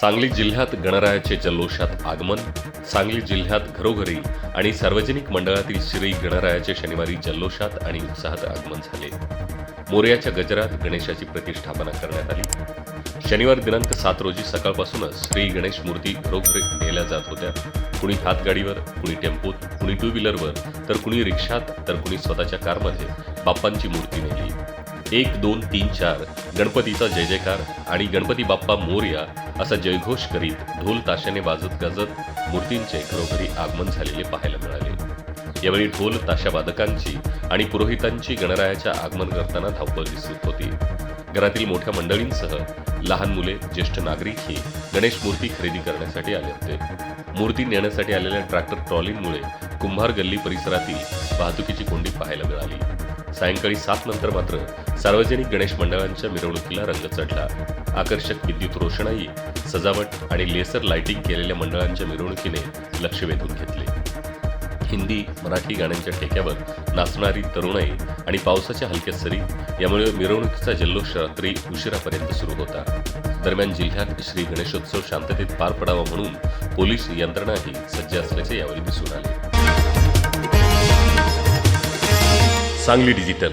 सांगली जिल्ह्यात गणरायाचे जल्लोषात आगमन सांगली जिल्ह्यात घरोघरी आणि सार्वजनिक मंडळातील श्री गणरायाचे शनिवारी जल्लोषात आणि उत्साहात आगमन झाले. मोर्याच्या गजरात गणेशाची प्रतिष्ठापना करण्यात आली. शनिवार दिनांक सात रोजी सकाळपासूनच श्री गणेश मूर्ती घरोघरी नेल्या जात होत्या. कुणी हातगाडीवर कुणी टेम्पोत कुणी टू व्हीलरवर तर कुणी रिक्षात तर कुणी स्वतःच्या कारमध्ये बाप्पांची मूर्ती नेली. एक दोन तीन चार गणपतीचा जय जयकार आणि गणपती बाप्पा मोर्या असा जयघोष करीत ढोल ताशाने वाजत गाजत मूर्तींचे घरोघरी आगमन झालेले पाहायला मिळाले. यावेळी ढोल ताशा वादकांची आणि पुरोहितांची गणरायाच्या आगमन करताना धावपळ दिसत होती. घरातील मोठ्या मंडळींसह लहान मुले ज्येष्ठ नागरिकही गणेश मूर्ती खरेदी करण्यासाठी आले होते. मूर्ती नेण्यासाठी आलेल्या ट्रॅक्टर ट्रॉलींमुळे कुंभार गल्ली परिसरातील वाहतुकीची कोंडी पाहायला मिळाली. सायंकाळी सात नंतर मात्र सार्वजनिक गणेश मंडळांच्या मिरवणुकीला रंग चढला. आकर्षक विद्युत रोषणाई सजावट आणि लेसर लाइटिंग केलेल्या मंडळांच्या मिरवणुकीने लक्ष वेधून घेतले. हिंदी मराठी गाण्यांच्या ठेक्यावर नाचणारी तरुणाई आणि पावसाच्या हलक्या सरी यामुळे मिरवणुकीचा जल्लोष रात्री उशिरापर्यंत सुरू होता. दरम्यान जिल्ह्यात श्री गणेशोत्सव शांततेत पार पडावा म्हणून पोलीस यंत्रणाही सज्ज असल्याचे यावेळी दिसून आले. सांगली डिजिटल